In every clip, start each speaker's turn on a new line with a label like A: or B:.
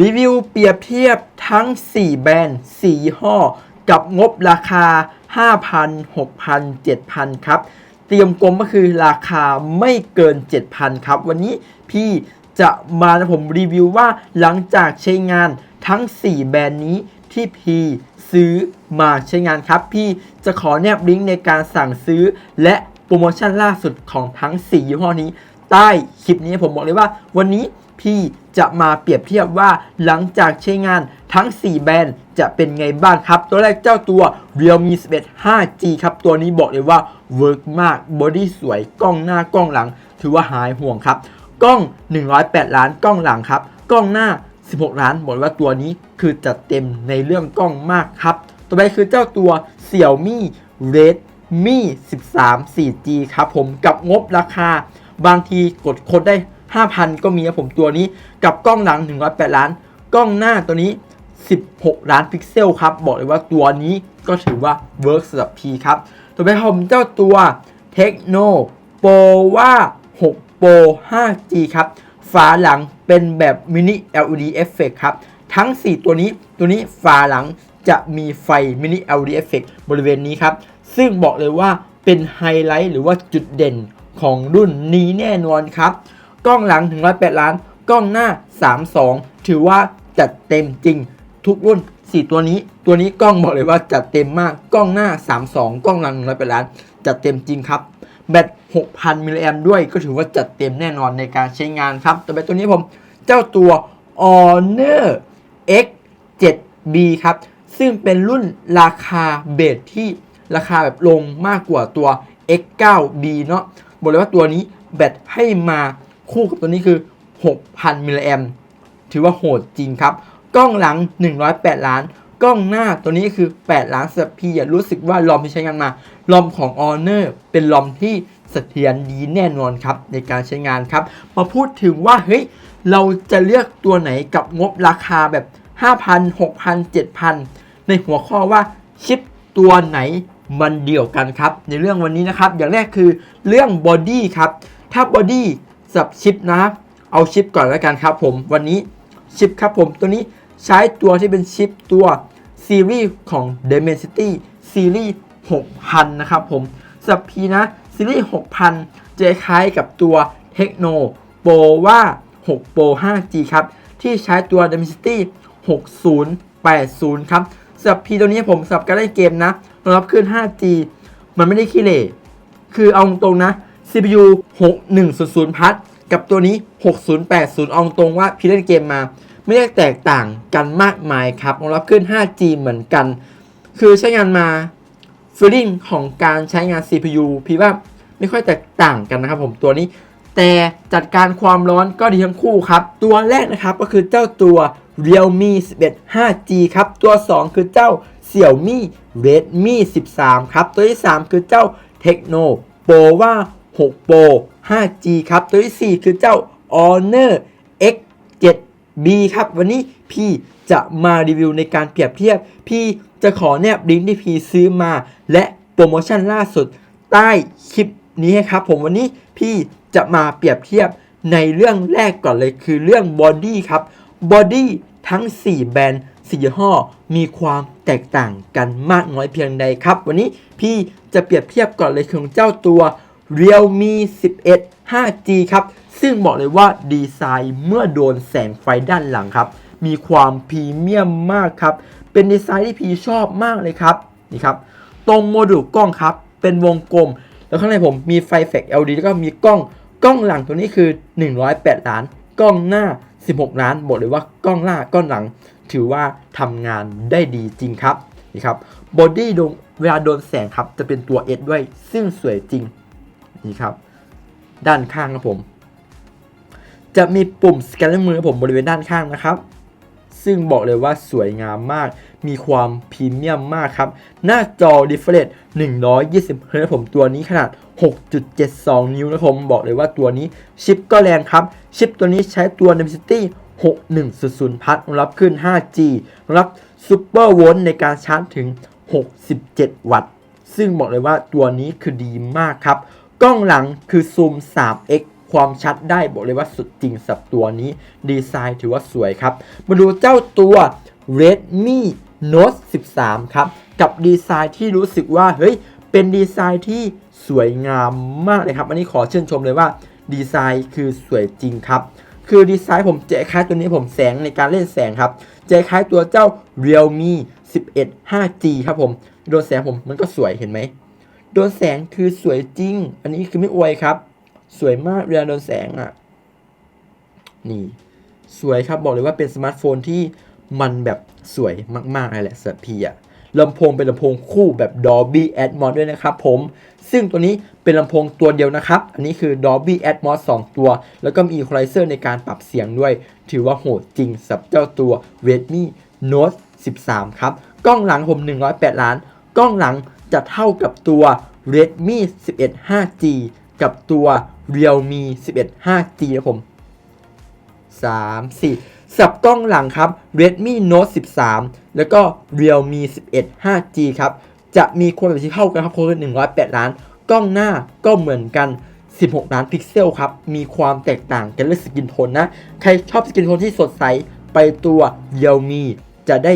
A: รีวิวเปรียบเทียบทั้ง 4 แบรนด์ 4 ยี่ห้อ กับงบราคา 5,000 6,000 7,000 ครับ เตรียมกลมก็คือราคาไม่เกิน 7,000 ครับ วันนี้พี่จะมาผมรีวิวว่าหลังจากใช้งานทั้ง 4 แบรนด์นี้ที่พี่ซื้อมาใช้งานครับ พี่จะขอแนบลิงก์ในการสั่งซื้อ และโปรโมชั่นล่าสุดของทั้ง 4 ยี่ห้อนี้ ใต้คลิปนี้ผมบอกเลยว่าวันนี้ พี่จะมาเปรียบเทียบว่าหลังจากใช้งานทั้ง 4 แบรนด์จะเป็นไงบ้างครับ ตัวแรกเจ้าตัว Realme 11 5G ครับตัวนี้บอกเลยว่าเวิร์กมากบอดี้สวยกล้องหน้ากล้องหลัง ถือว่าหายห่วงครับ กล้อง 108 ล้านกล้องหลังครับ กล้องหน้า 16 ล้านบอกว่าตัวนี้คือจัดเต็มในเรื่องกล้องมากครับ ต่อไปคือเจ้าตัว Xiaomi Redmi 13 4G ครับผมกับงบราคาบางทีกดคดได้ 5,000 ก็มีครับผมตัวนี้กับกล้องหลัง 108 ล้าน กล้องหน้าตัวนี้ 16 ล้านพิกเซลครับ บอกเลยว่าตัวนี้ก็ถือว่าเวิร์กสำหรับพีครับต่อไปผมเจ้าตัว Tecno Pova 6 Pro 5G ครับฝาหลังเป็นแบบมินิ LED Effect ครับ ทั้ง 4 ตัวนี้ตัวนี้ฝาหลังจะมีไฟมินิ LED Effect บริเวณนี้ครับ ซึ่งบอกเลยว่าเป็นไฮไลท์หรือว่าจุดเด่นของรุ่นนี้แน่นอนครับ กล้องหลังถึง108 ล้าน กล้องหน้า 32 ถือว่าจัดเต็มจริง ทุกรุ่น 4 ตัวนี้ ตัวนี้กล้องบอกเลยว่าจัดเต็มมาก กล้องหน้า 32 กล้องหลัง108 ล้าน จัดเต็มจริงครับ แบต 6,000 มิลลิแอมด้วย ก็ถือว่าจัดเต็มแน่นอนในการใช้งานครับต่อไปตัวนี้ผม เจ้าตัว Honor X 7B ครับ ซึ่งเป็นรุ่นราคาเบสที่ราคาแบบลงมากกว่าตัว X9B เนาะบอกเลยว่าตัวนี้แบตให้มา คู่กับตัวนี้คือ 6,000 มิลลิแอมถือว่าโหดจริงครับ กล้องหลัง 108 ล้าน กล้องหน้าตัวนี้คือ 8 ล้านสำหรับพี่อย่ารู้สึกว่าลอมที่ใช้งานมา ลอมของ Honor เป็นลอมที่เสถียรดีแน่นอนครับในการใช้งานครับ มาพูดถึงว่าเฮ้ยเราจะเลือกตัวไหนกับงบราคาแบบ 5,000 6,000 7,000 ในหัวข้อว่าชิปตัวไหนมันเดียวกันครับ ในเรื่องวันนี้นะครับ อย่างแรกคือเรื่องบอดี้ครับ ถ้าบอดี้ สับชิปนะครับ เอาชิปก่อนแล้วกันครับผม วันนี้ชิปครับผมตัวนี้ใช้ตัวที่เป็นชิปตัวซีรีส์ของ Dimensity ซีรีส์6,000 นะครับผมสับพีนะซีรีส์6,000 จะคล้ายกับตัว Tecno Pro ว่า 6 Pro 5G ครับ ที่ใช้ตัว Dimensity 6080 ครับสับพีตัวนี้ผมสับการเล่นเกมนะรองรับขึ้น 5G มันไม่ได้ขี้เหร่คือเอาตรงนะ CPU 6100พัทกับตัวนี้ 6080เอาตรงว่าพี่เล่นเกมมา ไม่ได้แตกต่างกันมากมายครับรองรับขึ้น 5G เหมือนกัน คือใช้งานมาฟีลลิ่งของการใช้งาน CPU พี่ว่าไม่ค่อยแตกต่างกันนะครับผมตัวนี้ แต่จัดการความร้อนก็ดีทั้งคู่ครับ ตัวแรกนะครับก็คือเจ้าตัว Realme 11 5G ครับ ตัว 2 คือเจ้า Xiaomi Redmi 13 ครับ ตัวที่ 3 คือเจ้า techno Pova 6 Pro 5G ครับ ตัวที่ 4 คือเจ้า Honor X 7B ครับ วันนี้พี่จะมารีวิวในการเปรียบเทียบ พี่จะขอแนบลิงก์ที่พี่ซื้อมา และโปรโมชั่นล่าสุดใต้คลิปนี้ครับผมวันนี้พี่จะมาเปรียบเทียบในเรื่องแรกก่อนเลยคือเรื่องบอดี้ครับบอดี้ทั้ง 4 แบรนด์4ยี่ห้อมีความแตกต่างกันมากน้อยเพียงใดครับ วันนี้พี่จะเปรียบเทียบก่อนเลยของเจ้าตัว Realme 11 5G ครับ ซึ่งบอกเลยว่าดีไซน์เมื่อโดนแสงไฟด้านหลังครับ มีความพรีเมียมมากครับ เป็นดีไซน์ที่พีชอบมากเลยครับ นี่ครับ ตรงโมดูลกล้องครับ เป็นวงกลม แล้วข้างในผมมีไฟแฟลช LED แล้วก็มีกล้อง กล้องหลังตัวนี้คือ 108 ล้าน กล้องหน้า 16 ล้าน บอกเลยว่ากล้องหน้ากล้องหลัง ถือว่าทำงานได้ดีจริงครับ นี่ครับ บอดี้โดนเวลาโดนแสงครับ จะเป็นตัว S ด้วย ซึ่งสวยจริง นี่ครับ ด้านข้างครับผม จะมีปุ่มสแกนลายมือผมบริเวณด้านข้างนะครับ ซึ่งบอกเลยว่าสวยงามมาก มีความพรีเมียมมากครับ หน้าจอ Refresh 120 Hz ผมตัวนี้ขนาด 6.72 นิ้วนะผมบอกเลยว่าตัวนี้ชิปก็แรงครับ ชิปตัวนี้ใช้ตัว Dimensity 6100พัทรองรับขึ้น 5G รองรับ Super Volt ในการชาร์จถึง 67 วัตต์ ซึ่งบอกเลยว่าตัวนี้คือดีมากครับ กล้องหลังคือซูม 3x ความชัดได้บอกเลยว่าสุดจริงสับตัวนี้ ดีไซน์ถือว่าสวยครับ มาดูเจ้าตัว Redmi Note 13 ครับ กับดีไซน์ที่รู้สึกว่า เฮ้ย เป็นดีไซน์ที่สวยงามมากเลยครับ อันนี้ขอเชื่นชมเลยว่าดีไซน์คือสวยจริงครับ คือดีไซน์ผมจะคล้ายตัวนี้ผมแสงในการเล่นแสงครับจะคล้ายตัวเจ้า Realme 11 5G ครับผม โดนแสงผมมันก็สวยเห็นไหม โดนแสงคือสวยจริง อันนี้คือไม่อวยครับ สวยมากเวลาโดนแสงอะ นี่ สวยครับบอกเลยว่าเป็นสมาร์ทโฟนที่มันแบบสวยมากๆเลยแหละสำหรับพี่อะลำโพงเป็นลำโพงคู่แบบ Dolby Atmos ด้วยนะครับผม ซึ่งตัวนี้เป็นลำโพงตัวเดียวนะครับ อันนี้คือ Dolby Atmos 2 ตัว แล้วก็มี Equalizer ในการปรับเสียงด้วย ถือว่าโหดจริงสำหรับเจ้าตัว Redmi Note 13 ครับ กล้องหลังผม 108 ล้าน กล้องหลัง จะเท่ากับตัว Redmi 11 5G กับตัว Realme 11 5G นะผม 3 4 สับกล้องหลังครับ Redmi Note 13 แล้วก็ Realme 11 5G ครับ จะมีความละเอียดที่เท่ากันครับคือ108 ล้าน กล้องหน้าก็เหมือนกัน 16 ล้านพิกเซลครับ มีความแตกต่างกันเรื่องสกินโทนนะ ใครชอบสกินโทนที่สดใส ไปตัว Realme จะได้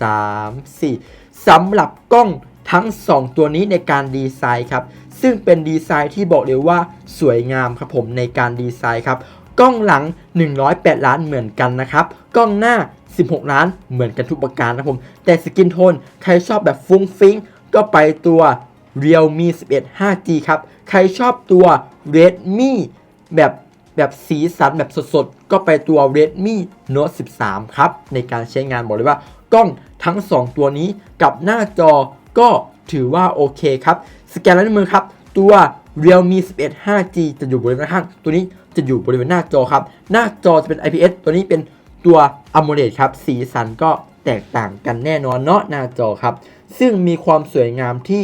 A: 3 4 สำหรับกล้องทั้ง 2 ตัวนี้ในการดีไซน์ครับ ซึ่งเป็นดีไซน์ที่บอกเลยว่าสวยงามครับผมในการดีไซน์ครับ กล้องหลัง 108 ล้านเหมือนกันนะครับ กล้องหน้า 16 ล้านเหมือนกันทุกประการนะผม แต่สกินโทนใครชอบแบบฟุ้งฟิ้งก็ไปตัว Realme 11 5G ครับ ใครชอบตัว Redmi แบบแบบสีสันแบบสดๆ ก็ไปตัว Redmi Note 13 ครับ ในการใช้งานบอกเลยว่า กล้องทั้ง 2 ตัวนี้กับหน้าจอก็ถือว่าโอเคครับ สแกนลายนิ้วมือครับ ตัว Realme 11 5G จะอยู่บริเวณข้าง ตัวนี้จะอยู่บริเวณหน้าจอครับ หน้าจอจะเป็น IPS ตัวนี้เป็นตัว AMOLED ครับ สีสันก็แตกต่างกันแน่นอนเนาะหน้าจอครับ ซึ่งมีความสวยงามที่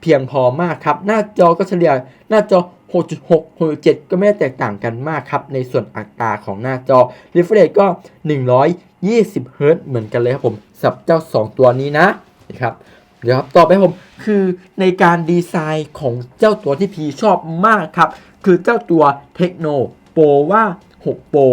A: เพียงพอมากครับ หน้าจอก็เฉลี่ยหน้าจอ 6.6 6.7 ก็ไม่ได้แตกต่างกันมากครับ ในส่วนอัตราของหน้าจอ refresh ก็ 120 Hz เหมือนกันเลยครับผม สำหรับเจ้า 2 ตัวนี้นะนะครับเดี๋ยวครับต่อไปผมคือในการดีไซน์ของเจ้าตัวที่พีชอบมากครับ คือเจ้าตัวเทคโนโปว่า6 Pro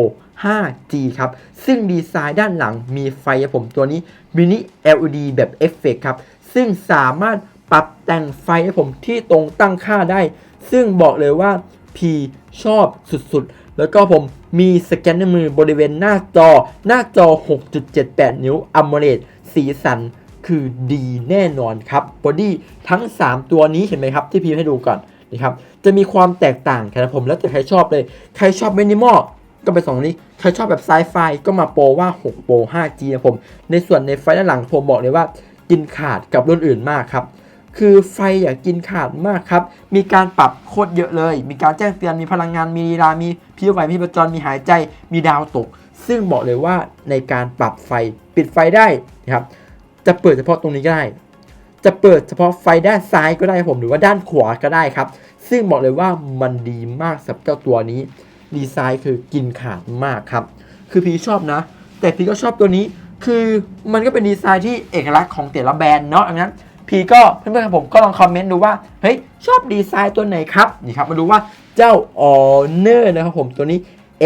A: 5G ครับ ซึ่งดีไซน์ด้านหลังมีไฟผมตัวนี้มินิ LED แบบเอฟเฟกครับ ซึ่งสามารถปรับแต่งไฟให้ผมที่ตรงตั้งค่าได้ ซึ่งบอกเลยว่า P ชอบสุดๆ แล้วก็ผมมีสแกนเนมือบริเวณหน้าจอ หน้าจอ 6.78 นิ้ว AMOLED สีสันคือดีแน่นอนครับบอดี้ทั้ง 3 ตัวนี้เห็นไหมครับ ที่พีมให้ดูก่อนนะครับจะมีความแตกต่างกันนะผมแล้วแต่ใครชอบเลย ใครชอบมินิมอลก็ไปสองนี้ ใครชอบแบบไซไฟก็มาโปรว่า 6 โปร 5G นะผม ในส่วนในไฟด้านหลังผมบอกเลยว่า กินขาดกับรุ่นอื่นมากครับ คือไฟอย่ากกินขาดมากครับ มีการปรับโคตรเยอะเลย มีการแจ้งเตือน มีพลังงาน มีลีลา มีพิวไหวมีประจร มีหายใจ มีดาวตก ซึ่งบอกเลยว่าในการปรับไฟปิดไฟได้นะครับ จะเปิดเฉพาะตรงนี้ก็ได้ จะเปิดเฉพาะไฟด้านซ้ายก็ได้ผมหรือว่าด้านขวาก็ได้ครับ ซึ่งบอกเลยว่ามันดีมากสำหรับเจ้าตัวนี้ ดีไซน์คือกินขาดมากครับ คือพี่ชอบนะ แต่พี่ก็ชอบตัวนี้ คือมันก็เป็นดีไซน์ที่เอกลักษณ์ของแต่ละแบรนด์เนาะดังนั้น พี่ก็เพื่อนๆครับผมก็ลองคอมเมนต์ดูว่า เฮ้ย ชอบดีไซน์ตัวไหนครับ นี่ครับมาดูว่าเจ้า Honor นะครับผมตัวนี้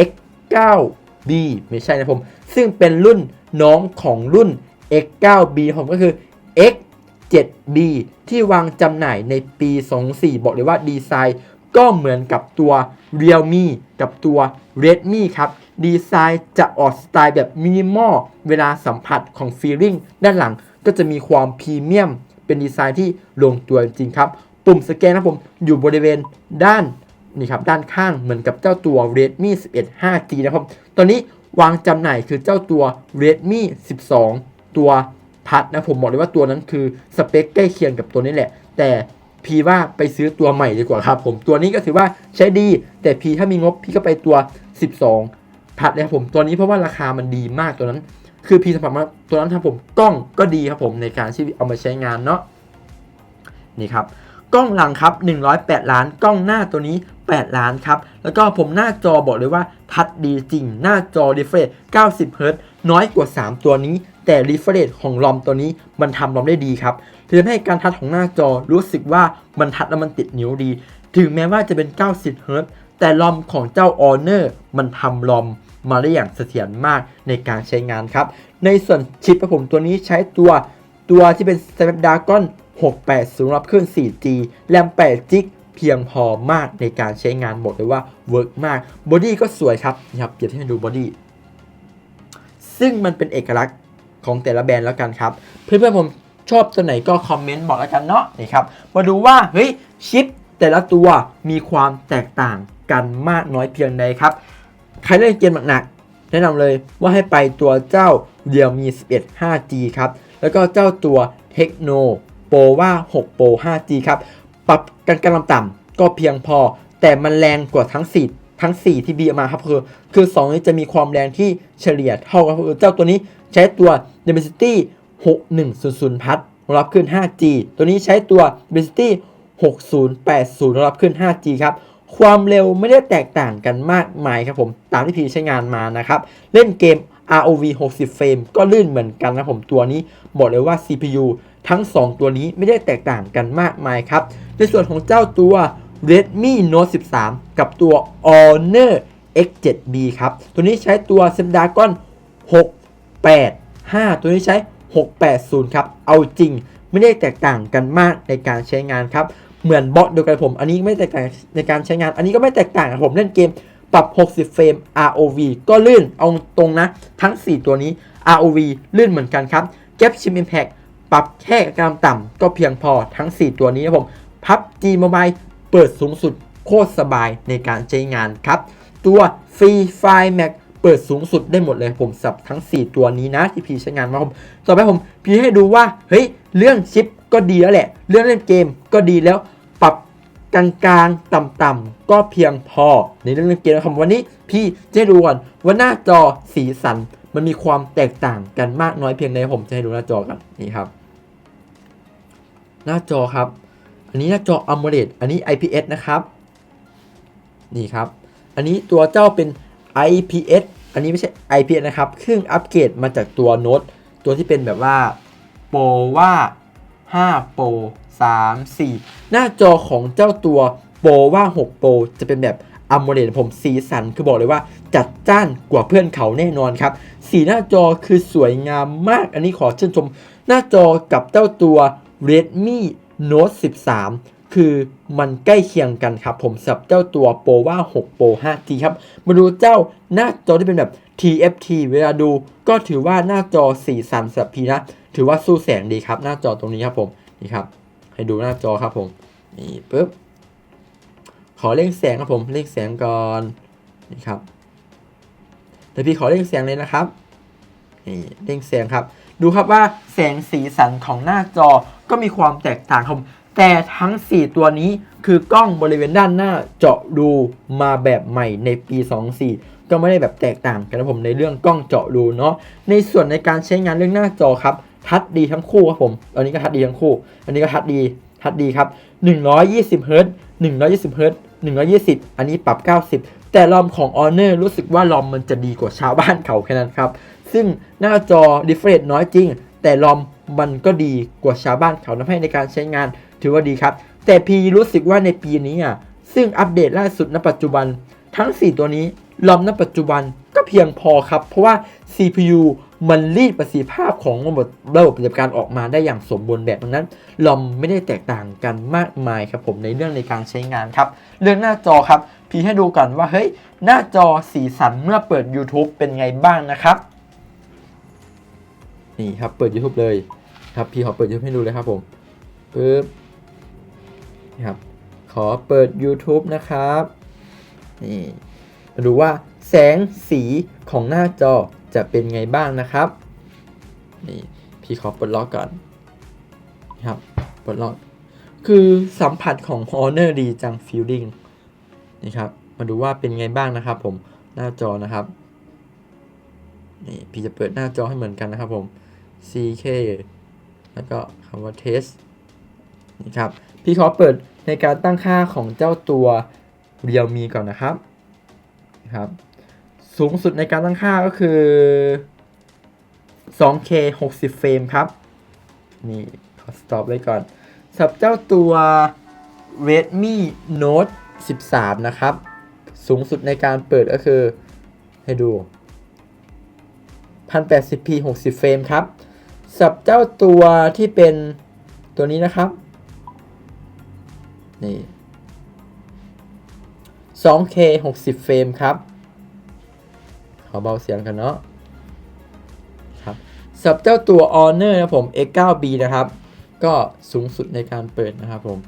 A: X9B ไม่ใช่นะผม ซึ่งเป็นรุ่นน้องของรุ่น X9B ผมก็คือ X7B ที่วางจำหน่ายในปี 24 บอกเลยว่าดีไซน์ก็เหมือนกับตัว Realme กับตัว Redmi ครับ ดีไซน์จะออกสไตล์แบบมินิมอล เวลาสัมผัสของฟีลลิ่งด้านหลังก็จะมีความพรีเมียม เป็นดีไซน์ที่ลงตัวจริงครับปุ่มสแกนนะผมอยู่บริเวณด้านนี่ครับด้านข้างเหมือนกับเจ้าตัว Redmi 11 5G นะครับตอนนี้วางจำหน่ายคือเจ้าตัว Redmi 12 ตัวพัดนะผมบอกเลยว่าตัวนั้นคือสเปคใกล้เคียงกับตัวนี้แหละ แต่พีว่าไปซื้อตัวใหม่ดีกว่าครับผมตัวนี้ก็ถือว่าใช้ดี แต่พีถ้ามีงบพี่ก็ไปตัว 12 พัดเลยครับผมตัวนี้เพราะว่าราคามันดีมากตัวนั้น คือพีสัมผัสมาตัวนั้นครับผมกล้องก็ดีครับผมในการที่เอามาใช้งานเนาะนี่ครับกล้องหลังครับ 108 ล้าน กล้องหน้าตัวนี้ 8 ล้านครับ แล้วก็ผมหน้าจอบอกเลยว่าทัดดีจริง หน้าจอ refresh 90 Hz น้อยกว่า 3 ตัวนี้ แต่ refresh ของลอมตัวนี้มันทำลอมได้ดีครับทำให้การทัดของหน้าจอรู้สึกว่ามันทัดแล้วมันติดนิ้วดี ถึงแม้ว่าจะเป็น 90เฮิรตแต่ลอมของเจ้า Honor มันทำลอม มาได้อย่างเสถียรมากในการใช้งานครับ ในส่วนชิปครับผมตัวนี้ใช้ตัวตัวที่เป็น Snapdragon 680รับเครื่อง 4G แรม8 g b เพียงพอมากในการใช้งานบอกเลยว่าเวิร์กมากบอดี้ก็สวยครับนะครับเปรียบเทียบให้ดูบอดี้ซึ่งมันเป็นเอกลักษณ์ของแต่ละแบรนด์แล้วกันครับ เพื่อนๆผมชอบตัวไหนก็คอมเมนต์บอกแล้วกันเนาะนี่ครับมาดูว่าเฮ้ยชิปแต่ละตัวมีความแตกต่างกันมากน้อยเพียงใดครับ ใครเล่นเกมหนักๆแนะนำเลยว่าให้ไปตัวเจ้าเดียวมี 11 5G ครับ แล้วก็เจ้าตัว Tecno p o v a 6 Pro 5G ครับ ปรับกันกำลังต่ำก็เพียงพอ แต่มันแรงกว่าทั้ง 4 ทั้ง 4 ที่บีเอามาครับ คือ คือ 2 นี้จะมีความแรงที่เฉลี่ยเท่ากันคือเจ้าตัวนี้ใช้ตัว Dimensity 6100พัทรับขึ้น 5G ตัวนี้ใช้ตัว Dimensity 6080รับขึ้น 5G ครับ ความเร็วไม่ได้แตกต่างกันมากมายครับผม ตามที่พีใช้งานมานะครับ เล่นเกม ROV 60 เฟรมก็ลื่นเหมือนกันนะผมตัวนี้บอกเลยว่า CPU ทั้ง 2 ตัวนี้ไม่ได้แตกต่างกันมากมายครับ ในส่วนของเจ้าตัว Redmi Note 13 กับตัว Honor X7B ครับ ตัวนี้ใช้ตัว Snapdragon 685 ตัวนี้ใช้ 680 ครับ เอาจริงไม่ได้แตกต่างกันมากในการใช้งานครับ เหมือนบอทเดียวกันผม อันนี้ไม่แตกต่างในการใช้งาน อันนี้ก็ไม่แตกต่างกับผมเล่นเกมปรับ 60 เฟรม ROV ก็ลื่น เอาตรงนะ ทั้ง 4 ตัวนี้ ROV ลื่นเหมือนกันครับ g a p Chip Impact ปรับแค่กำลังต่ำก็เพียงพอทั้ง 4 ตัวนี้นะผม PUBG Mobile เปิดสูงสุดโคตรสบายในการใช้งานครับ ตัว Free Fire Max เปิดสูงสุดได้หมดเลยผมสับทั้ง 4 ตัวนี้นะที่พีใช้งานมาผม ต่อไปผมพีให้ดูว่า เฮ้ย เรื่องชิป ก็ดีแล้วแหละ เรื่องเล่นเกมก็ดีแล้วปรับกลางๆ ต่ำๆก็เพียงพอ ในเรื่องเล่นเกมนะครับวันนี้พี่จะดูก่อนว่าหน้าจอสีสันมันมีความแตกต่างกันมากน้อยเพียงใดผมจะให้ดูหน้าจอกันนี่ครับ หน้าจอครับ อันนี้หน้าจอ AMOLED อันนี้ IPS นะครับนี่ครับ อันนี้ตัวเจ้าเป็น IPS อันนี้ไม่ใช่ IPS นะครับ เครื่องอัปเกรดมาจากตัวโน้ตตัวที่เป็นแบบว่าโปรว่า 5 Pro 3 4 หน้าจอของเจ้าตัวโปรว่า 6 Pro จะเป็นแบบ AMOLED ผมสีสันคือบอกเลยว่าจัดจ้านกว่าเพื่อนเขาแน่นอนครับ สีหน้าจอคือสวยงามมาก อันนี้ขอชื่นชม หน้าจอกับเจ้าตัว Redmi Note 13 คือมันใกล้เคียงกันครับ ผมสับเจ้าตัว Pro ว่า 6 Pro 5G ครับ มาดูเจ้าหน้าจอที่เป็นแบบ TFT เวลาดูก็ถือว่าหน้าจอสีสันสับพีนะ ถือว่าสู้แสงดีครับ หน้าจอตรงนี้ครับผมนี่ครับ ให้ดูหน้าจอครับผมนี่ปุ๊บขอเร่งแสงครับผมเร่งแสงก่อนนี่ครับเดี๋ยวพี่ขอเร่งแสงเลยนะครับนี่เร่งแสงครับ ดูครับว่าแสงสีสันของหน้าจอก็มีความแตกต่างครับแต่ทั้ง 4 ตัวนี้คือกล้องบริเวณด้านหน้าเจาะรูมาแบบใหม่ในปี 24 ก็ไม่ได้แบบแตกต่างกันนะผมในเรื่องกล้องเจาะรูเนาะในส่วนในการใช้งานเรื่องหน้าจอครับ ทัดดีทั้งคู่ครับผม อันนี้ก็ทัดดีทั้งคู่ อันนี้ก็ทัดดีทัดดีครับ 120เฮิร์ต120เฮิร์ต120 อันนี้ปรับ 90 แต่ลอมของ Honor รู้สึกว่าลอมมันจะดีกว่าชาวบ้านเขาแค่นั้นครับ ซึ่งหน้าจอ difference น้อยจริง แต่ลอมมันก็ดีกว่าชาวบ้านเขาทำให้ในการใช้งานถือว่าดีครับ แต่พีรู้สึกว่าในปีนี้อะซึ่งอัปเดตล่าสุดณปัจจุบันทั้ง 4 ตัวนี้ ลอมณปัจจุบันก็เพียงพอครับ เพราะว่า CPU มันรีดประสิทธิภาพของระบบระบบปฏิบัติการออกมาได้อย่างสมบูรณ์แบบดังนั้น ลอมไม่ได้แตกต่างกันมากมายครับผมในเรื่องในการใช้งานครับ เรื่องหน้าจอครับ พี่ให้ดูกันว่าเฮ้ยหน้าจอสีสันเมื่อเปิด YouTube เป็นไงบ้างนะครับ นี่ครับเปิด YouTube เลยครับพี่ขอเปิด YouTube ให้ดูเลยครับผมปึ๊บนะครับขอเปิด YouTube นะครับนี่ มาดูว่าแสงสีของหน้าจอจะเป็นไงบ้างนะครับนี่พี่ขอปลดล็อกก่อนนะครับปลดล็อก คือสัมผัสของ Honor ดีจัง Feeling นี่ครับมาดูว่าเป็นไงบ้างนะครับ ผมหน้าจอนะครับนี่พี่จะเปิดหน้าจอให้เหมือนกันนะครับผม CK แล้วก็คำว่า test นี่ครับ พี่ขอเปิดในการตั้งค่าของเจ้าตัว Realme ก่อนนะครับ ครับ สูงสุดในการตั้งค่าก็คือ 2K 60 เฟรมครับ นี่ ขอ stop ไว้ก่อนสำหรับเจ้าตัว Redmi Note 13 นะครับ สูงสุดในการเปิดก็คือ ให้ดู 1080p 60 เฟรมครับสับเจ้าตัวที่เป็นตัวนี้นะครับ นี่ 2K 60 เฟรมครับ ขอเบาเสียงกันเนาะครับสับเจ้าตัว Honor นะผม X9B นะครับ ก็สูงสุดในการเปิดนะครับผม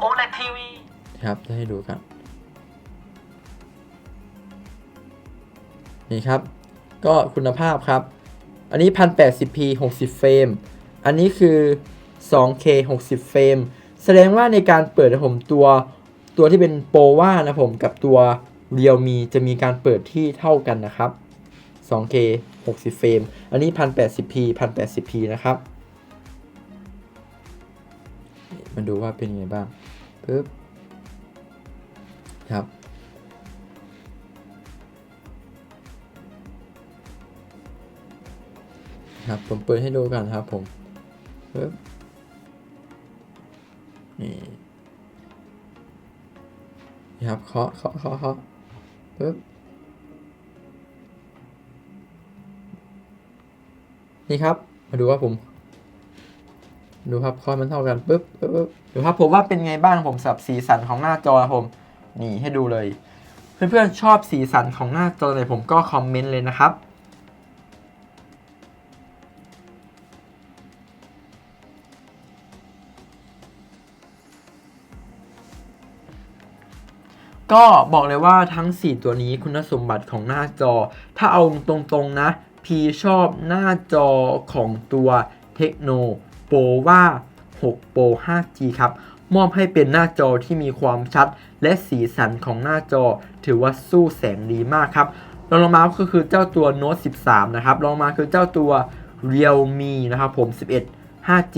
B: โอเลทีวี
A: ครับจะให้ดูกันนี่ครับ ก็คุณภาพครับ อันนี้ 1080p 60 เฟรม อันนี้คือ 2K 60 เฟรม แสดงว่าในการเปิดนะผมตัวตัวที่เป็นโปรว่านะผมกับตัว Realme จะมีการเปิดที่เท่ากันนะครับ 2K 60 เฟรม อันนี้ 1080p 1080p นะครับนี่มาดูว่าเป็นยังไงบ้างปึ๊บครับครับผมเปิดให้ดูกันครับผมปึ๊บ นี่นี่ครับเคาะเคาะเคาะเคาะปึ๊บนี่ครับ มาดูว่าผม ดูครับคอยมันเท่ากันปึ๊บปึ๊บปึ๊บดูครับผมว่าเป็นไงบ้างผมสับสีสันของหน้าจอผม นี่ให้ดูเลย เพื่อนๆชอบสีสันของหน้าจอไหนผมก็คอมเมนต์เลยนะครับ ก็บอกเลยว่าทั้ง 4 ตัวนี้คุณสมบัติของหน้าจอ ถ้าเอาตรงๆนะ พีชอบหน้าจอของตัวเทคโนโปว่า6 Pro 5G ครับ มอบให้เป็นหน้าจอที่มีความชัด และสีสันของหน้าจอ ถือว่าสู้แสงดีมากครับรองลงมาก็คือเจ้าตัว Note 13 นะครับรองลงมาคือเจ้าตัว Realme นะครับผม 11 5G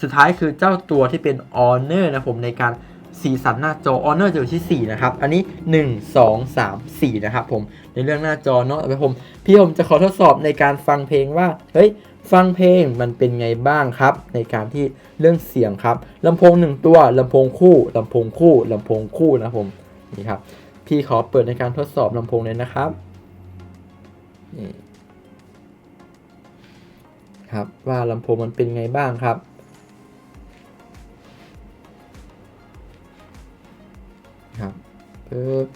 A: สุดท้ายคือเจ้าตัวที่เป็น Honor นะผมในการ สีสันหน้าจอ Honor จะอยู่ที่ 4 นะครับ อันนี้ 1 2 3 4 นะครับผม ในเรื่องหน้าจอเนาะแต่ผม พี่ผมจะขอทดสอบในการฟังเพลงว่า เฮ้ย ฟังเพลงมันเป็นไงบ้างครับ ในการที่เรื่องเสียงครับลำโพงหนึ่งตัวลำโพงคู่ลำโพงคู่ลำโพงคู่นะครับผม นี่ครับ พี่ขอเปิดในการทดสอบลำโพงเลยนะครับนี่ครับว่าลำโพงมันเป็นไงบ้างครับ ครับปึ๊บ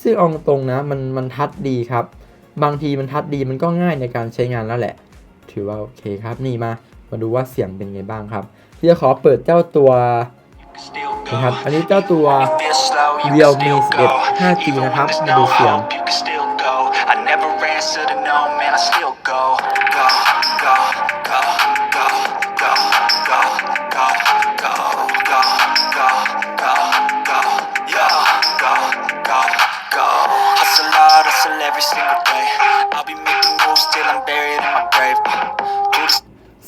A: ซึ่งเอาตรงนะมันมันทัดดีครับ บางทีมันทัดดีมันก็ง่ายในการใช้งานแล้วแหละ ถือว่าโอเคครับนี่มา มาดูว่าเสียงเป็นไงบ้างครับ ที่จะขอเปิดเจ้าตัวนะครับ อันนี้เจ้าตัว Realme 11 5G นะครับมาดูเสียง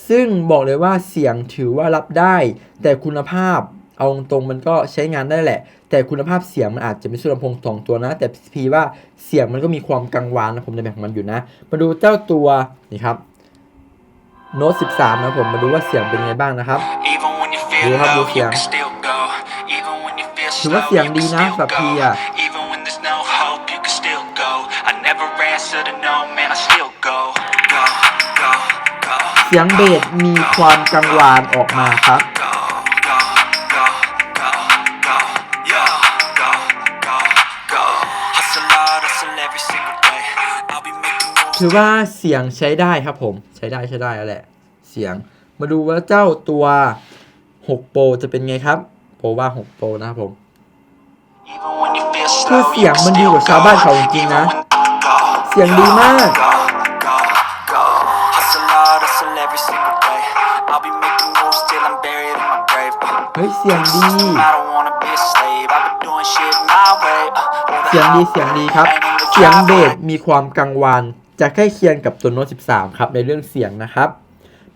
A: ซึ่งบอกเลยว่าเสียงถือว่ารับได้ แต่คุณภาพเอาตรงๆมันก็ใช้งานได้แหละ แต่คุณภาพเสียงมันอาจจะไม่สู้ลำโพงสองตัวนะ แต่พีว่าเสียงมันก็มีความกังวานนะผมในแบบของมันอยู่นะ มาดูเจ้าตัวนี่ครับโน้ต13 นะผมมาดูว่าเสียงเป็นไงบ้างนะครับ
B: Even when you feel
A: ดูครับดู
B: low,
A: เสีย
B: you
A: ง
B: can still go. Even when you feel
A: ถือว่า
B: slow,
A: เสียง
B: you
A: ดี
B: can
A: นะ
B: still
A: สำหรับพี
B: go.
A: อะ
B: never answer to no man, I still go. Go, go, go.
A: เสียงเบสมีความกังวานออกมาครับ
B: Go, go, go, go, go. Yeah, go, go, go. Hustle hard, hustle every single day. I'll be making moves.
A: ถือว่าเสียงใช้ได้ครับผม ใช้ได้ใช้ได้แล้วแหละ เสียง มาดูว่าเจ้าตัว6 Pro จะเป็นไงครับโปรว่า6 Pro นะครับผม
B: Even when you feel
A: คือ
B: slow,
A: เสียง
B: you
A: มัน
B: can
A: ดี
B: still
A: กว่าชาวบ้านเขา
B: go.
A: จริงๆนะ
B: Even when- go,
A: เสียงดีมาก
B: go, go, go. Hustle hard, hustle every single day. I'll be making moves till I'm buried in my grave.
A: เฮ้ย เสียงดี
B: I don't wanna be a slave. I've been doing shit my way. Uh, or the
A: เสียงดี
B: highway.
A: เสียงดีครับ
B: Ain't in the
A: เสียงเบส
B: driveway.
A: มีความกังวานจะใกล้เคียงกับตัวโน้ต13 ครับในเรื่องเสียงนะครับ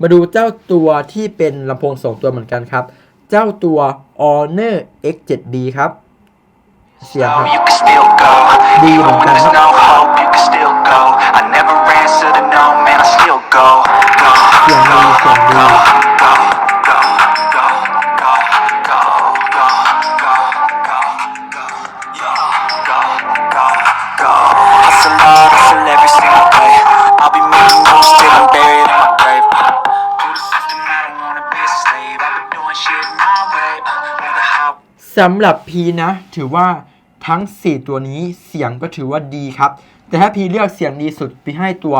A: มาดูเจ้าตัวที่เป็นลำโพง2ตัวเหมือนกันครับ เจ้าตัว Honor X7D ครับ เสียงครับ
B: You can still go.
A: Đi
B: Even
A: bằng
B: when
A: tay
B: there's
A: hết.
B: To no, man, I still go, go,
A: เสียงดีเสียงดี
B: go, go, go, go, go, go, go, go, go, yeah, go, go, go. Hustle hard, hustle every single day. I'll be making moves till I'm buried in my grave. To the system, I don't wanna be a slave. I've been doing shit my way. Who the hell
A: สำหรับพีนะ ถือว่าทั้ง 4 ตัวนี้เสียงก็ถือว่าดีครับ แต่ถ้าพีเลือกเสียงดีสุดพีให้ตัว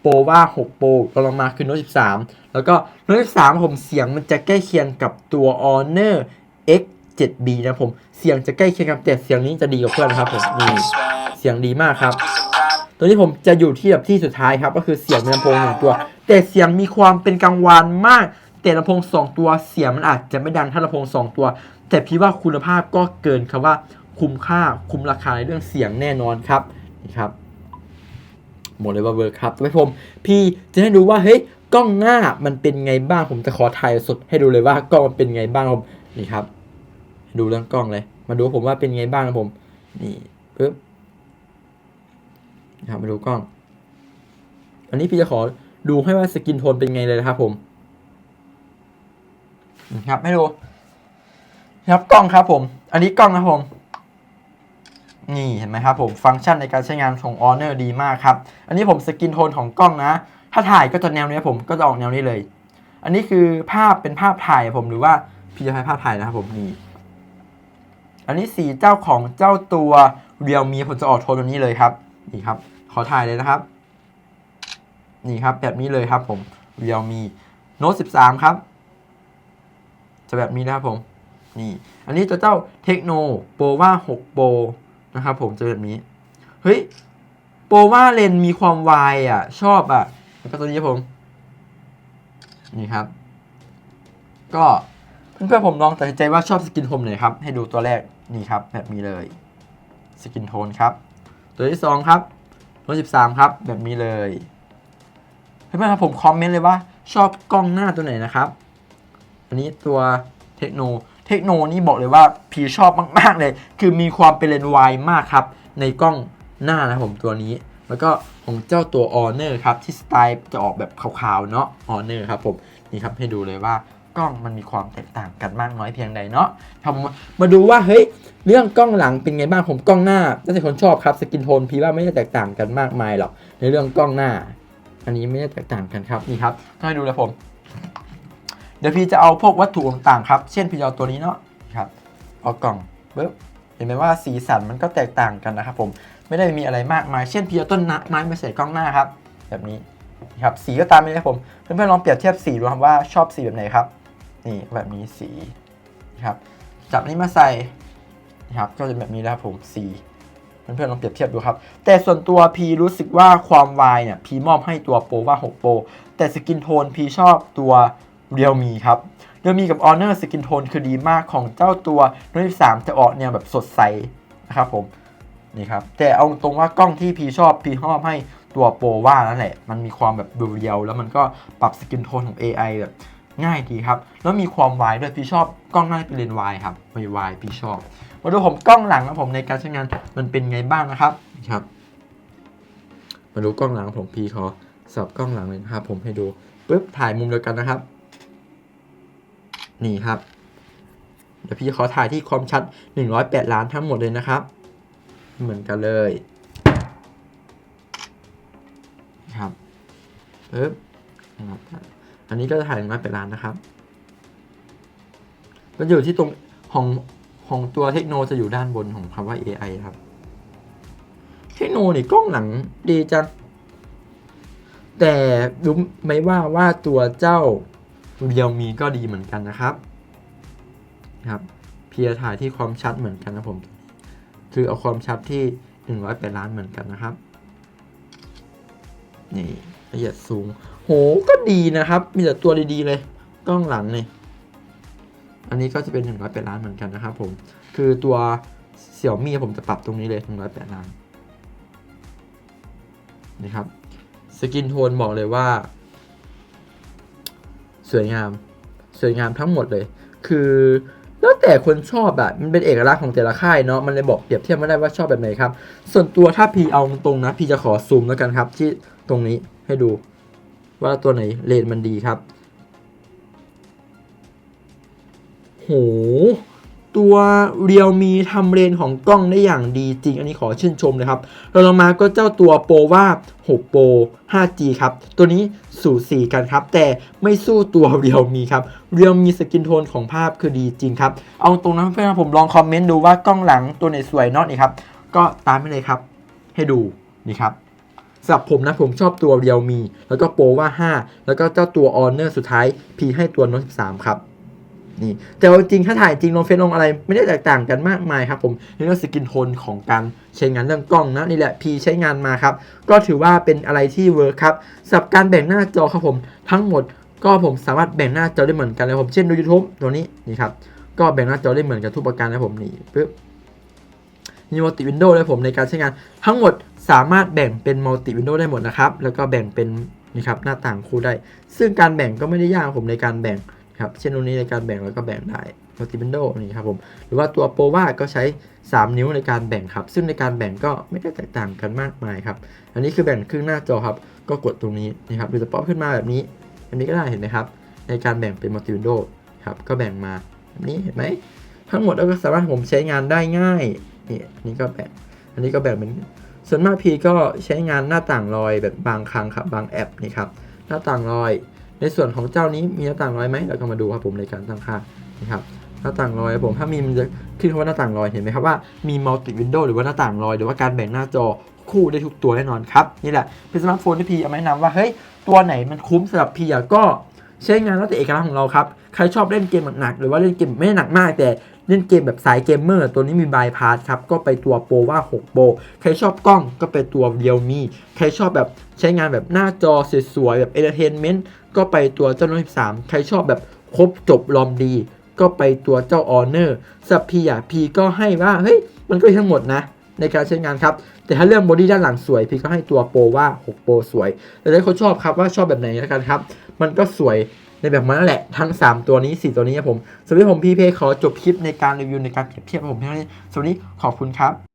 A: โปว่า 6 โปรลงมาคือโน้ต13 แล้วก็โน้ต13 ผมเสียงมันจะใกล้เคียงกับตัว Honor X 7B นะผมเสียงจะใกล้เคียงกับแต่เสียงนี้จะดีกว่าเพื่อนะครับผมนี่เสียงดีมากครับ ตัวนี้ผมจะอยู่ที่แบบที่สุดท้ายครับ ก็คือเสียงลำโพงหนึ่งตัว แต่เสียงมีความเป็นกลางวานมาก แต่ลำโพงสองตัวเสียงมันอาจจะไม่ดังเท่าลำโพงสองตัว แต่พี่ว่าคุณภาพก็เกินคำว่าคุ้มค่าคุ้มราคาในเรื่องเสียงแน่นอนครับ ครับหมดเลยว่าเวิร์ครับไปผม พี่จะให้ดูว่าเฮ้ยกล้องหน้ามันเป็นไงบ้างผมจะขอถ่ายสดให้ดูเลยว่ากล้องมันเป็นไงบ้างผมนี่ครับ ดูเรื่องกล้องเลย มาดูผมว่าเป็นไงบ้างนะผม นี่ปึ๊บนะครับมาดูกล้อง อันนี้พี่จะขอดูให้ว่าสกินโทนเป็นไงเลยนะครับ ผมนะครับให้ดูครับกล้องครับผม อันนี้กล้องนะครับผม นี่เห็นไหมครับผมฟังก์ชันในการใช้งานของ Honor ดีมากครับ อันนี้ผมสกินโทนของกล้องนะ ถ้าถ่ายก็จะแนวนี้ผมก็จะออกแนวนี้เลย อันนี้คือภาพเป็นภาพถ่ายผมหรือว่าพี่จะให้ภาพถ่ายนะครับผมนี่อันนี้สีเจ้าของเจ้าตัวเรียวมีผมจะออกโทนแบบนี้เลยครับนี่ครับ ขอถ่ายเลยนะครับ นี่ครับแบบนี้เลยครับผมเรียวมีโน้ต13ครับ จะแบบนี้นะครับผมนี่ อันนี้ตัวเจ้าเทคโนโปว่า6โปร นะครับผมจะแบบนี้ เฮ้ย โปว่าเลนมีความวายอะ ชอบอะก็ตัวนี้ผม นี่ครับ ก็เพื่อนๆผมลองตัดสินใจว่าชอบสกินโทนไหนครับ ให้ดูตัวแรกนี่ครับ แบบนี้เลย สกินโทนครับ ตัวที่สองครับ ตัวสิบสามครับ แบบนี้เลยเพื่อนๆครับผมคอมเมนต์เลยว่า ชอบกล้องหน้าตัวไหนนะครับ อันนี้ตัวเทคโน เทคโนนี่บอกเลยว่าพีชอบมาก ๆ เลย คือมีความเป็นเลนส์วายมากครับ ในกล้องหน้านะผมตัวนี้ แล้วก็ของเจ้าตัว Honor ครับที่สไตล์จะออกแบบขาวๆเนาะ Honor ครับผมนี่ครับให้ดูเลยว่ากล้องมันมีความแตกต่างกันมากน้อยเพียงใดเนาะทำมาดูว่าเฮ้ยเรื่องกล้องหลังเป็นไงบ้างผมกล้องหน้าถ้าแต่คนชอบครับสกินโทนพี่ว่าไม่ได้แตกต่างกันมากมายหรอกในเรื่องกล้องหน้า อันนี้ไม่ได้แตกต่างกันครับนี่ครับให้ดูเลยผม ดี๋ยวพี่จะเอาพวกวัตถุต่างๆครับ เช่นพี่จะเอาตัวนี้เนาะครับเอากล่องปึ๊บเห็นไหมว่าสีสันมันก็แตกต่างกันนะครับผมไม่ได้มีอะไรมากมาย เช่นพี่เอาต้นไม้มาใส่กล้องหน้าครับ แบบนี้นะครับสีก็ตามนี้ครับผมเพื่อนๆลองเปรียบเทียบสีดูครับว่าชอบสีแบบไหนครับ นี่แบบนี้สีนะครับจับนี้มาใส่นะครับก็จะแบบนี้นะครับผมสีเพื่อนๆลองเปรียบเทียบดูครับ แต่ส่วนตัวพีรู้สึกว่าความวายเนี่ยพีมอบให้ตัวโปรว่า 6 โปรแต่สกินโทนพีชอบตัว เรียวมีครับเรียวมีกับ Honor สกินโทนคือดีมากของเจ้าตัวรุ่นที่3จะออกแนวแบบสดใสนะครับผมนี่ครับแต่เอาตรงว่ากล้องที่พีชอบพีชอบให้ตัวโปรว่านั่นแหละ มันมีความแบบเรียวๆแล้วมันก็ปรับสกินโทนของ AI แบบง่ายดีครับ แล้วมีความวายด้วยพี่ชอบกล้องหน้าเป็นเลนวายครับไม่วายพี่ชอบมาดูผมกล้องหลังของผมในการใช้งานมันเป็นไงบ้างนะครับครับ มาดูกล้องหลังของผมพี่ขอสับกล้องหลังเลยนะครับผมให้ดูปุ๊บถ่ายมุมเดียวกันนะครับ นี่ครับ เดี๋ยวพี่ขอถ่ายที่ความชัด 108 ล้านทั้งหมดเลยนะครับ เหมือนกันเลยครับปึ๊บนะครับอันนี้ก็จะถ่ายน้อยเป็นล้านนะครับมันอยู่ที่ตรงของของตัวเทคโนจะอยู่ด้านบนของคำว่า AI ครับ เทคโนนี่กล้องหลังดีจังแต่รู้ไหมว่าว่าตัวเจ้า เรียวมีก็ดีเหมือนกันนะครับครับเพียร์ถ่ายที่ความชัดเหมือนกันนะผมคือเอาความชัดที่108ล้านเหมือนกันนะครับ นี่ละเอียดสูง โหก็ดีนะครับ มีแต่ตัวดีๆเลยกล้องหลังเนี่ยอันนี้ก็จะเป็น108ล้านเหมือนกันนะครับผมคือตัวเสี่ยวมี่ผมจะปรับตรงนี้เลย108ล้านนี่ครับสกินโทนบอกเลยว่า สวยงาม สวยงามทั้งหมดเลย คือแล้วแต่คนชอบอะมันเป็นเอกลักษณ์ของแต่ละค่ายเนาะ มันเลยบอกเปรียบเทียบไม่ได้ว่าชอบแบบไหนครับ ส่วนตัวถ้าพีเอาตรงนะ พีจะขอซูมแล้วกันครับ ที่ตรงนี้ให้ดู ว่าตัวไหนเลนมันดีครับ โห ตัวเรียวมีทำเลนของกล้องได้อย่างดีจริง อันนี้ขอชื่นชมเลยครับเราลงมาก็เจ้าตัวโปรว่า6โปร 5G ครับ ตัวนี้สูสีกันครับ แต่ไม่สู้ตัวเรียวมีครับเรียวมีสกินโทนของภาพคือดีจริงครับ เอาตรงนั้นเพื่อนๆผมลองคอมเมนต์ดูว่ากล้องหลังตัวไหนสวยนอตนี่ครับ ก็ตามไปเลยครับ ให้ดูนี่ครับสำหรับผมนะผมชอบตัวเรียวมี แล้วก็โปรว่า 5 แล้วก็เจ้าตัวออเนอร์สุดท้าย P ให้ตัวโน้ต13 ครับ นี่แต่ว่าจริงถ้าถ่ายจริงลงเฟซลงอะไร ไม่ได้แตกต่างกันมากมายครับผมนี่ก็สกินโทนของการใช้งานเรื่องกล้องนะนี่แหละ P ใช้งานมาครับ ก็ถือว่าเป็นอะไรที่เวิร์คครับสำหรับการแบ่งหน้าจอครับผมทั้งหมดก็ผมสามารถแบ่งหน้าจอได้เหมือนกันเลยผมเช่นดู YouTube ตัวนี้นี่ครับก็แบ่งหน้าจอได้เหมือนกันทุกประการนะผมนี่ปึ๊บมีมัลติวินโดว์เลยผมในการใช้งาน ทั้งหมดสามารถแบ่งเป็นมัลติวินโดว์ได้หมดนะครับ แล้วก็แบ่งเป็นนี่ครับหน้าต่างคู่ได้ ซึ่งการแบ่งก็ไม่ได้ยากครับผมในการแบ่ง ครับเช่นตรงนี้ในการแบ่งแล้วก็แบ่งได้ multi window นี่ครับผมหรือว่าตัว p o v a ก็ใช้ 3 นิ้วในการแบ่งครับ ซึ่งในการแบ่งก็ไม่ได้แตกต่างกันมากมายครับ อันนี้คือแบ่งครึ่งหน้าจอครับ ก็กดตรงนี้นะครับหรือจะป๊อปขึ้นมาแบบนี้แบบนี้ก็ได้เห็นไหมครับ ในการแบ่งเป็น multi window ครับก็แบ่งมาแบบนี้เห็นไหมทั้งหมดก็สามารถผมใช้งานได้ง่ายนี่อันนี้ก็แบ่งอันนี้ก็แบ่งเป็นส่วนมากพีก็ใช้งานหน้าต่างลอยแบบบางครั้งครับบางแอปนี่ครับหน้าต่างลอย ในส่วนของเจ้านี้มีหน้าต่างลอยไหมเราก็มาดูครับผมในการตั้งค่านะครับหน้าต่างลอยผมถ้ามีมันจะขึ้นคำว่าหน้าต่างลอยเห็นไหมครับว่ามีมัลติวินโดว์หรือว่าหน้าต่างลอยหรือว่าการแบ่งหน้าจอคู่ได้ทุกตัวแน่นอนครับ นี่แหละเป็นสมาร์ทโฟนที่พีเอามาแนะนำว่าเฮ้ยตัวไหนมันคุ้มสำหรับพี่ก็ใช้งานแล้วแต่เอกลักษณ์ของเราครับ ใครชอบเล่นเกมหนักๆหรือว่าเล่นเกมไม่หนักมาก แต่เล่นเกมแบบสายเกมเมอร์ตัวนี้มีบายพาสครับ ก็ไปตัวโปรว่า6โปรใครชอบกล้องก็ไปตัวเรียวมี ใครชอบแบบใช้งานแบบหน้าจอสวยๆแบบเอนเตอร์เทนเมนต์ ก็ไปตัวเจ้าโน้ต13 ใครชอบแบบครบจบลอมดี ก็ไปตัวเจ้าออเนอร์สับพีอะพีก็ให้ว่าเฮ้ยมันก็ทั้งหมดนะ ในการใช้งานครับ แต่ถ้าเรื่องบอดี้ด้านหลังสวย พีก็ให้ตัวโปรว่า 6 โปรสวย แต่ถ้าคนชอบครับว่าชอบแบบไหนแล้วกันครับ มันก็สวยในแบบนั้นแหละทั้ง 3 ตัวนี้ 4 ตัวนี้ครับผมสำหรับผมพี่เพขอจบคลิปในการรีวิวในการเปรียบเทียบผมเท่านี้สวัสดีขอบคุณครับ